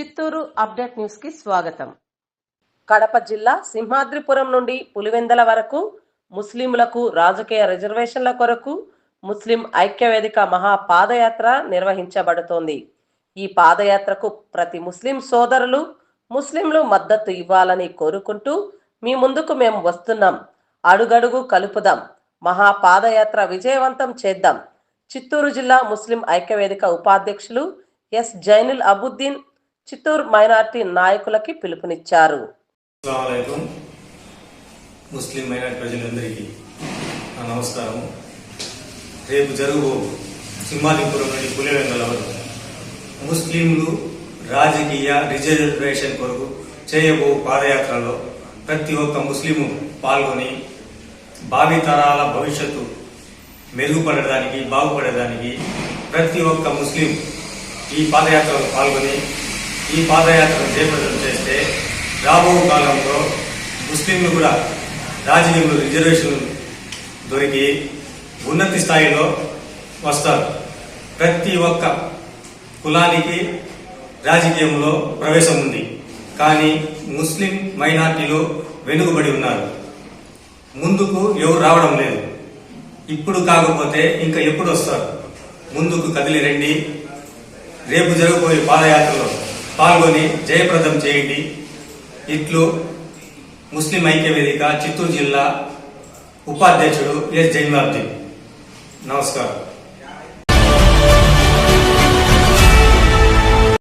Chittoor update న్యూస్కి స్వాగతం. కడప జిల్లా సింహాద్రిపురం నుండి పులివెందల వరకు ముస్లింలకు రాజకీయ రిజర్వేషన్ల కొరకు ముస్లిం ఐక్యవేదిక మహా పాదయాత్ర నిర్వహించబడుతోంది. ఈ పాదయాత్రకు ప్రతి ముస్లిం సోదరులు ముస్లింలు మద్దతు ఇవ్వాలని కోరుకుంటూ మీ ముందుకు మేము వస్తున్నాం. అడుగడుగు కలుపుదాం. మహా పాదయాత్ర విజయవంతం చేద్దాం. చిత్తూరు జిల్లా ముస్లిం ఐక్యవేదిక ఉపాధ్యక్షులు ఎస్ జైనుల్ అబుద్దీన్ చిత్తూరు మైనార్టీ నాయకులకి పిలుపునిచ్చారు. ముస్లిం మైనార్టీ ప్రజలందరికీ నమస్కారం రేపు జరుగు సింహాలిపురం నుండి పులివెంగల వరకు ముస్లింలు రాజకీయ రిజర్వేషన్ కొరకు చేయబో పాదయాత్రలో ప్రతి ఒక్క ముస్లిము పాల్గొని భావితరాల భవిష్యత్తు మెరుగుపడడానికి బాగుపడడానికి ప్రతి ఒక్క ముస్లిం ఈ పాదయాత్రలో పాల్గొని ఈ పాదయాత్రను చేపట్టడం చేస్తే రాబో కాలంలో ముస్లింలు కూడా రాజకీయంలో రిజర్వేషన్ దొరికి ఉన్నతి స్థాయిలో వస్తారు. ప్రతి ఒక్క కులానికి రాజకీయంలో ప్రవేశం ఉంది. కానీ ముస్లిం మైనార్టీలు వెనుకబడి ఉన్నారు. ముందుకు ఎవరు రావడం లేదు. ఇప్పుడు కాకపోతే ఇంకా ఎప్పుడు వస్తారు? ముందుకు కదిలి రండి. రేపు జరగబోయే పాదయాత్రలో పాల్గొని జయప్రదం చేయండి. ఇట్లు ముస్లిం ఐక్య వేదిక చిత్తూరు జిల్లా ఉపాధ్యక్షుడు ఎస్ జైనులాబ్దీన్ నమస్కారం.